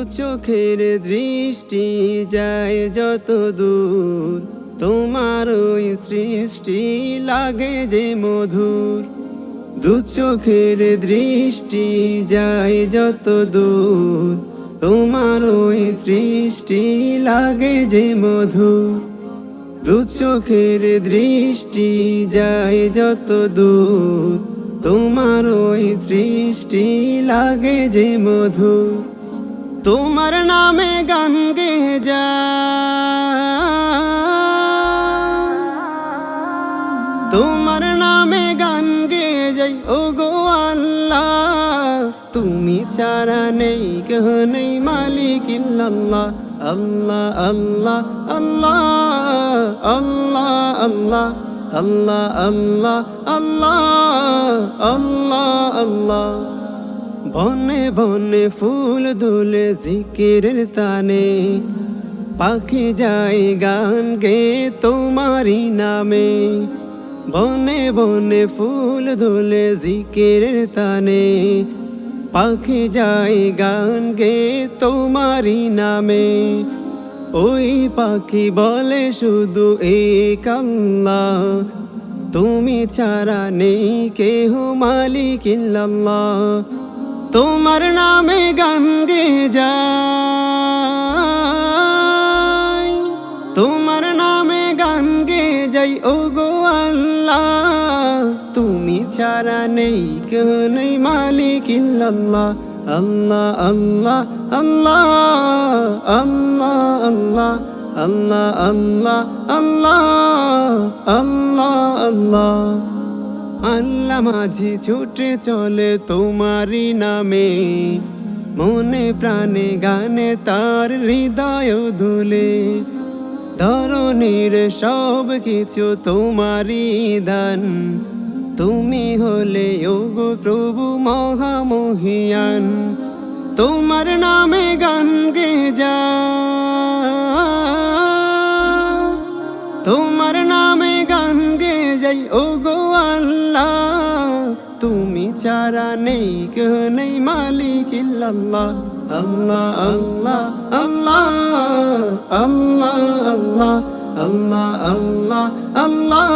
চোখের দৃষ্টি যায় যত দূর। তোমার ওই সৃষ্টি লাগে যে মধুর। দু চোখের দৃষ্টি যায় যত দূর। তোমার ওই সৃষ্টি লাগে যে মধুর। দু চোখের দৃষ্টি যায় যত দূর। তোমার ওই সৃষ্টি লাগে যে মধুর। তোমার নামে গান গে যা। তোমার নামে গান গে যাই ও গো আল্লাহ। তুমি ছাড়া নেই, কেহ নেই মালিক ইল্লাল্লাহ। আল্লাহ আল্লাহ আল্লাহ আল্লাহ আল্লাহ আল্লাহ আল্লাহ আল্লাহ আল্লাহ আল্লাহ। বনে বনে ফুল দুলে জিকিরের তানে, পাখি যায় গান গে তোমারি নামে। বনে বনে ফুল দুলে জিকিরের তানে, পাখি যায় গান গে তোমারি নামে। ওই পাখি বলে শুধু এক আল্লাহ, তুমি ছাড়া নেই কেহ মালিক ইল্লাল্লাহ। তোমার নামে গান গে যাই। তোমার নামে গান গে যাই ও গো আল্লাহ। তুমি ছাড়া নেই কেউ নেই মালিক ইল্লাল্লাহ। আল্লাহ আল্লাহ আল্লাহ আল্লাহ আল্লাহ আল্লাহ আল্লাহ আল্লাহ আল্লাহ আল্লাহ। আল্লাহ মাঝি ছুটে চলে তোমারই নামে। মনে প্রাণে গানে তার হৃদয় ধুলে ধরনের সব কিছু তোমারই দান। তুমি হলে ওগো প্রভু মহামহিয়ান। তোমার নামে গান গে যা তোমার নামে গান গে যাই ও নেই কেউ নেই মালিক ইল্লাল্লাহ আল্লাহ আল্লাহ আল্লাহ আল্লাহ আল্লাহ আল্লাহ আল্লাহ আল্লাহ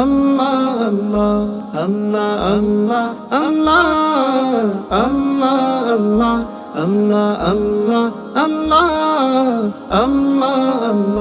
আল্লাহ আল্লাহ আল্লাহ আল্লাহ আল্লাহ আল্লাহ আল্লাহ আল্লাহ আল্লাহ আল্লাহ আল্লাহ